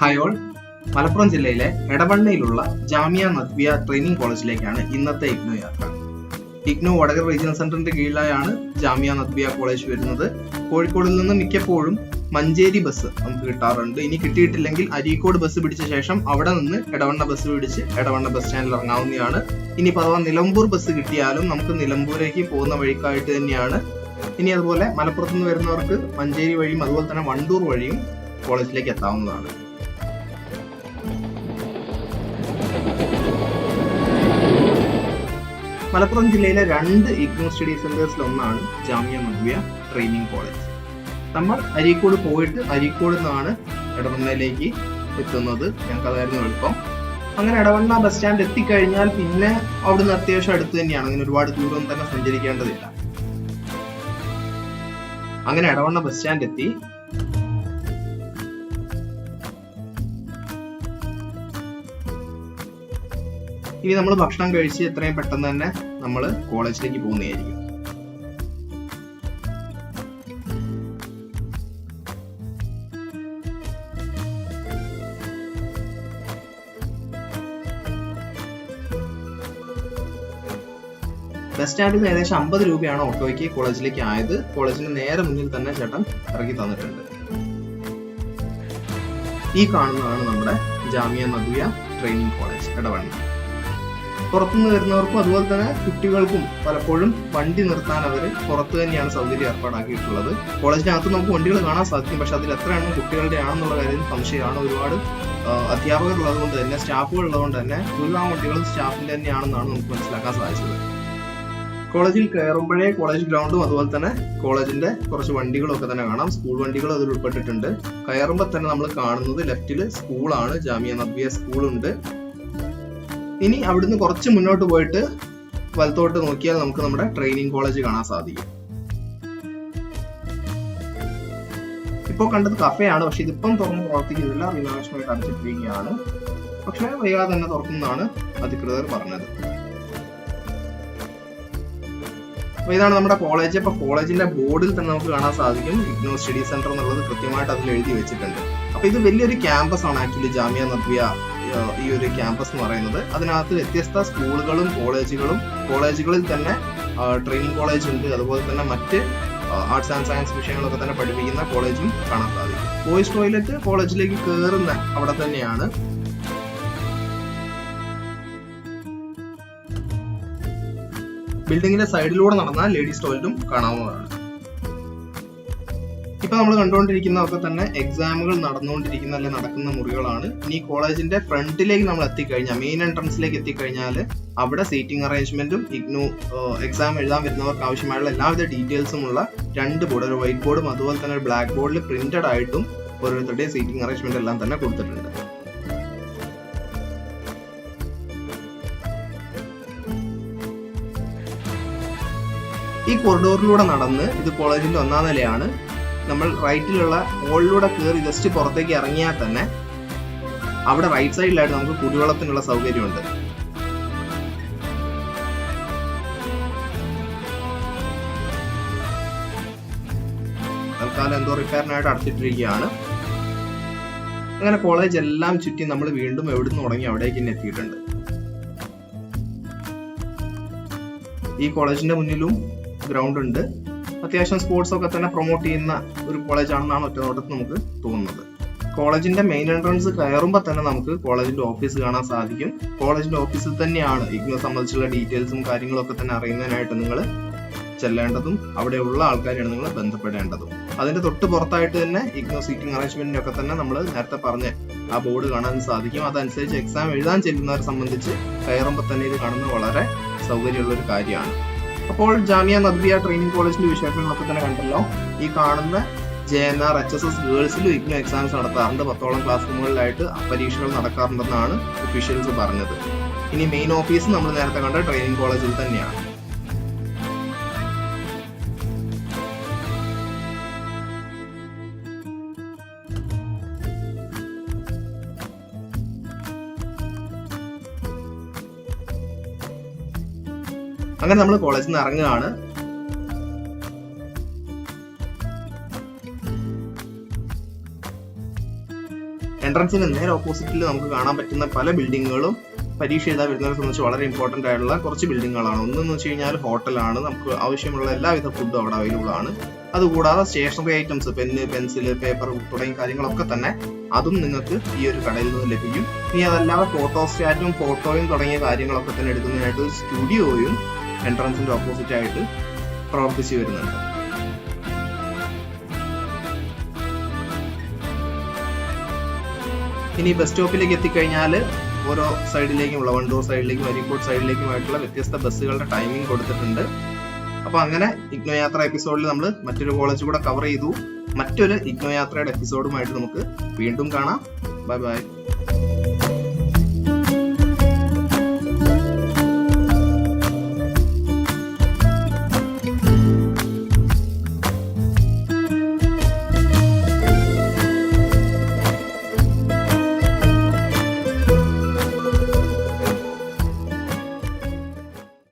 Hi all Malappuram ജില്ലയിലെ എടവണ്ണയിലുള്ള Jamia Nadwiya training കോളേജിലേക്കാണ് ഇന്നത്തെ ഇഗ്നോ യാത്ര. ഇഗ്നോ വടകര റീജിയണൽ സെന്ററിന്റെ കീഴിലായാണ് ജാമിയ നദ്വിയ കോളേജ് വരുന്നത്. കോഴിക്കോടിൽ നിന്ന് മിക്കപ്പോഴും മഞ്ചേരി ബസ് നമുക്ക് കിട്ടാറുണ്ട്. ഇനി കിട്ടിയിട്ടില്ലെങ്കിൽ അരീക്കോട് ബസ് പിടിച്ച ശേഷം അവിടെ നിന്ന് എടവണ്ണ ബസ് പിടിച്ച് എടവണ്ണ ബസ് സ്റ്റാൻഡിൽ ഇറങ്ങാവുന്നതാണ്. ഇനി അഥവാ നിലമ്പൂർ ബസ് കിട്ടിയാലും നമുക്ക് നിലമ്പൂരേക്ക് പോകുന്ന വഴിക്കായിട്ട് തന്നെയാണ്. ഇനി അതുപോലെ മലപ്പുറത്ത് നിന്ന് വരുന്നവർക്ക് മഞ്ചേരി വഴിയും അതുപോലെ തന്നെ വണ്ടൂർ വഴിയും കോളേജിലേക്ക് എത്താവുന്നതാണ്. മലപ്പുറം ജില്ലയിലെ രണ്ട് ഇഗ്നോ സ്റ്റഡി സെന്റേഴ്സിൽ ഒന്നാണ് ജാമിയ മദ്വിയ ട്രെയിനിങ് കോളേജ്. നമ്മൾ അരീക്കോട് പോയിട്ട് അരീക്കോട് നിന്നാണ് ഇടവണ്ണയിലേക്ക് എത്തുന്നത്. ഞങ്ങൾക്ക് അതായിരുന്നു എളുപ്പം. അങ്ങനെ ഇടവണ്ണ ബസ് സ്റ്റാൻഡ് എത്തിക്കഴിഞ്ഞാൽ പിന്നെ അവിടുന്ന് അത്യാവശ്യം അടുത്ത് തന്നെയാണ്. അങ്ങനെ ഒരുപാട് ദൂരം തന്നെ സഞ്ചരിക്കേണ്ടതില്ല. അങ്ങനെ ഇടവണ്ണ ബസ് സ്റ്റാൻഡ് എത്തി. ഇനി നമ്മൾ ഭക്ഷണം കഴിച്ച് എത്രയും പെട്ടെന്ന് തന്നെ നമ്മൾ കോളേജിലേക്ക് പോകുന്നതായിരിക്കും. ബസ് സ്റ്റാൻഡിൽ നിന്ന് ഏകദേശം അമ്പത് രൂപയാണ് ഓട്ടോയ്ക്ക് കോളേജിലേക്ക് ആയത്. കോളേജിന് നേരെ മുന്നിൽ തന്നെ ചേട്ടൻ ഇറക്കി തന്നിട്ടുണ്ട്. ഈ കാണുന്നതാണ് നമ്മുടെ Jamia Nadia training college Edavanna. പുറത്തുനിന്ന് വരുന്നവർക്കും അതുപോലെ തന്നെ കുട്ടികൾക്കും പലപ്പോഴും വണ്ടി നിർത്താൻ അവർ പുറത്ത് തന്നെയാണ് സൗകര്യം ഏർപ്പാടാക്കിയിട്ടുള്ളത്. കോളേജിനകത്ത് നമുക്ക് വണ്ടികൾ കാണാൻ സാധിക്കും. പക്ഷെ അതിൽ എത്ര എണ്ണം കുട്ടികളുടെ ആണെന്നുള്ള കാര്യം സംശയമാണ്. ഒരുപാട് അധ്യാപകരുള്ളതുകൊണ്ട് തന്നെ സ്റ്റാഫുകൾ ഉള്ളതുകൊണ്ട് തന്നെ ഭൂരിഭാഗം വണ്ടികളും സ്റ്റാഫിന്റെ തന്നെയാണെന്നാണ് നമുക്ക് മനസ്സിലാക്കാൻ സാധിച്ചത്. കോളേജിൽ കയറുമ്പോഴേ കോളേജ് ഗ്രൗണ്ടും അതുപോലെ തന്നെ കോളേജിന്റെ കുറച്ച് വണ്ടികളൊക്കെ തന്നെ കാണാം. സ്കൂൾ വണ്ടികളും അതിൽ ഉൾപ്പെട്ടിട്ടുണ്ട്. കയറുമ്പോൾ തന്നെ നമ്മൾ കാണുന്നത് ലെഫ്റ്റിൽ സ്കൂളാണ്. ജാമിയ നബിയ സ്കൂളുണ്ട്. ഇനി അവിടുന്ന് കുറച്ച് മുന്നോട്ട് പോയിട്ട് വലത്തോട്ട് നോക്കിയാൽ നമുക്ക് നമ്മുടെ ട്രെയിനിങ് കോളേജ് കാണാൻ സാധിക്കും. ഇപ്പോൾ കണ്ടത് കഫയാണ് പക്ഷെ ഇതിപ്പം തുറന്ന് പ്രവർത്തിക്കുന്നില്ല. വിനാശമായിട്ട് അടച്ചിട്ടിരിക്കുകയാണ്. പക്ഷെ വൈകാതെ തന്നെ തുറക്കുന്നതാണ് അധികൃതർ പറഞ്ഞത്. ഇതാണ് നമ്മുടെ കോളേജ് അപ്പൊ കോളേജിന്റെ ബോർഡിൽ തന്നെ നമുക്ക് കാണാൻ സാധിക്കും. ഇഗ്നോ സ്റ്റഡി സെന്റർ എന്നുള്ളത് കൃത്യമായിട്ട് അതിൽ എഴുതി വെച്ചിട്ടുണ്ട്. അപ്പൊ ഇത് വലിയൊരു ക്യാമ്പസ് ആണ്. ആക്ച്വലി ജാമ്യ ഏഹ്, ഈ ഒരു ക്യാമ്പസ് എന്ന് പറയുന്നത്. അതിനകത്ത് വ്യത്യസ്ത സ്കൂളുകളും കോളേജുകളും കോളേജുകളിൽ തന്നെ ട്രെയിനിങ് കോളേജ് ഉണ്ട്. അതുപോലെ തന്നെ മറ്റ് ആർട്സ് ആൻഡ് സയൻസ് വിഷയങ്ങളൊക്കെ തന്നെ പഠിപ്പിക്കുന്ന കോളേജും കാണാൻ സാധിക്കും. ബോയ്സ് ടോയ്ലറ്റ് കോളേജിലേക്ക് കയറുന്ന അവിടെ തന്നെയാണ്. ബിൽഡിങ്ങിന്റെ സൈഡിലൂടെ നടന്ന ലേഡീസ് ടോയ്ലറ്റും കാണാവുന്നതാണ്. ഇപ്പൊ നമ്മൾ കണ്ടുകൊണ്ടിരിക്കുന്ന ഒക്കെ തന്നെ എക്സാമുകൾ നടന്നുകൊണ്ടിരിക്കുന്ന അല്ലെങ്കിൽ നടക്കുന്ന മുറികളാണ്. ഇനി കോളേജിന്റെ ഫ്രണ്ടിലേക്ക് നമ്മൾ എത്തിക്കഴിഞ്ഞാൽ മെയിൻ എൻട്രൻസിലേക്ക് എത്തിക്കഴിഞ്ഞാൽ അവിടെ സീറ്റിംഗ് അറേഞ്ച്മെന്റും ഇഗ്നു എക്സാം എഴുതാൻ വരുന്നവർക്ക് ആവശ്യമായുള്ള എല്ലാവിധ ഡീറ്റെയിൽസും ഉള്ള രണ്ട് ബോർഡ് ഒരു വൈറ്റ് ബോർഡും അതുപോലെ തന്നെ ഒരു ബ്ലാക്ക് ബോർഡിൽ പ്രിന്റഡ് ആയിട്ടും ഓരോരുത്തരുടെയും സീറ്റിംഗ് അറേഞ്ച്മെന്റ് എല്ലാം തന്നെ കൊടുത്തിട്ടുണ്ട്. ഈ കൊറിഡോറിലൂടെ നടന്ന് ഇത് കോളേജിന്റെ ഒന്നാം നിലയാണ്. നമ്മൾ റൈറ്റിലുള്ള ഹോളിലൂടെ കയറി ജസ്റ്റ് പുറത്തേക്ക് ഇറങ്ങിയാൽ തന്നെ അവിടെ റൈറ്റ് സൈഡിലായിട്ട് നമുക്ക് കുടിവെള്ളത്തിനുള്ള സൗകര്യമുണ്ട്. തൽക്കാലം എന്തോ റിപ്പയറിനായിട്ട് അടച്ചിട്ടിരിക്കുകയാണ്. അങ്ങനെ കോളേജ് എല്ലാം ചുറ്റി നമ്മൾ വീണ്ടും എവിടുന്ന് തുടങ്ങി അവിടേക്ക് തന്നെ എത്തിയിട്ടുണ്ട്. ഈ കോളേജിന്റെ മുന്നിലും ഗ്രൗണ്ട് ഉണ്ട്. അത്യാവശ്യം സ്പോർട്സ് ഒക്കെ തന്നെ പ്രൊമോട്ട് ചെയ്യുന്ന ഒരു കോളേജ് ആണെന്നാണ് ഒറ്റ നോട്ടത്തിൽ നമുക്ക് തോന്നുന്നത്. കോളേജിന്റെ മെയിൻ എൻട്രൻസ് കയറുമ്പോൾ തന്നെ നമുക്ക് കോളേജിന്റെ ഓഫീസ് കാണാൻ സാധിക്കും. കോളേജിന്റെ ഓഫീസിൽ തന്നെയാണ് ഇതിനെ സംബന്ധിച്ചുള്ള ഡീറ്റെയിൽസും കാര്യങ്ങളൊക്കെ തന്നെ അറിയുന്നതിനായിട്ട് നിങ്ങൾ ചെല്ലേണ്ടതും അവിടെയുള്ള ആൾക്കാരെയാണ് നിങ്ങൾ ബന്ധപ്പെടേണ്ടതും. അതിന്റെ തൊട്ട് പുറത്തായിട്ട് തന്നെ ഇഗ്നോ സീറ്റിംഗ് അറേഞ്ച്മെന്റിനൊക്കെ തന്നെ നമ്മൾ നേരത്തെ പറഞ്ഞ ആ ബോർഡ് കാണാൻ സാധിക്കും. അതനുസരിച്ച് എക്സാം എഴുതാൻ ചെല്ലുന്നവരെ സംബന്ധിച്ച് കയറുമ്പോൾ തന്നെ ഇത് കാണുന്നത് വളരെ സൗകര്യമുള്ള ഒരു കാര്യമാണ്. അപ്പോൾ ജാമിയ നദ്വിയ ട്രെയിനിങ് കോളേജിന്റെ വിശേഷങ്ങളൊക്കെ തന്നെ കണ്ടല്ലോ. ഈ കാണുന്ന J N R H S S ഗേൾസിലും IGNOU exams നടത്താറുണ്ട്. പത്തോളം ക്ലാസ് റൂമുകളിലായിട്ട് പരീക്ഷകൾ നടക്കാറുണ്ടെന്നാണ് ഒഫീഷ്യൽസ് പറഞ്ഞത്. ഇനി മെയിൻ ഓഫീസ് നമ്മൾ നേരത്തെ കണ്ട ട്രെയിനിങ് കോളേജിൽ തന്നെയാണ്. അങ്ങനെ നമ്മൾ കോളേജിൽ നിന്ന് ഇറങ്ങുകയാണ്. എൻട്രൻസിന് നേരെ ഓപ്പോസിറ്റിൽ നമുക്ക് കാണാൻ പറ്റുന്ന പല ബിൽഡിങ്ങുകളും പരീക്ഷ എഴുതാൻ വരുന്നവരെ സംബന്ധിച്ച് വളരെ ഇമ്പോർട്ടന്റ് ആയിട്ടുള്ള കുറച്ച് ബിൽഡിങ്ങുകളാണ് ഒന്നെന്ന് വെച്ച് കഴിഞ്ഞാൽ ഹോട്ടലാണ് നമുക്ക് ആവശ്യമുള്ള എല്ലാവിധ ഫുഡും അവിടെ അവൈലബിൾ ആണ്. അതുകൂടാതെ stationery items pen pencil paper തുടങ്ങിയ കാര്യങ്ങളൊക്കെ തന്നെ അതും നിങ്ങൾക്ക് ഈ ഒരു കടയിൽ നിന്ന് ലഭിക്കും. ഇനി അതല്ലാതെ ഫോട്ടോസ്റ്റാറ്റും ഫോട്ടോയും തുടങ്ങിയ കാര്യങ്ങളൊക്കെ തന്നെ എടുക്കുന്നതിനായിട്ട് സ്റ്റുഡിയോയും എൻട്രൻസിന്റെ ഓപ്പോസിറ്റ് ആയിട്ട് പ്രവർത്തിച്ചു വരുന്നുണ്ട്. ഇനി ബസ് സ്റ്റോപ്പിലേക്ക് എത്തിക്കഴിഞ്ഞാൽ ഓരോ സൈഡിലേക്കും സൈഡിലേക്കുമുള്ള വണ്ടൂർ സൈഡിലേക്കും അരിക്കോട് സൈഡിലേക്കും ആയിട്ടുള്ള വ്യത്യസ്ത ബസ്സുകളുടെ ടൈമിംഗ് കൊടുത്തിട്ടുണ്ട്. അപ്പൊ അങ്ങനെ ഇഗ്നോ യാത്ര എപ്പിസോഡിൽ നമ്മൾ മറ്റൊരു കോളേജ് കൂടെ കവർ ചെയ്തു. മറ്റൊരു ഇഗ്നോ യാത്രയുടെ എപ്പിസോഡുമായിട്ട് നമുക്ക് വീണ്ടും കാണാം. Bye bye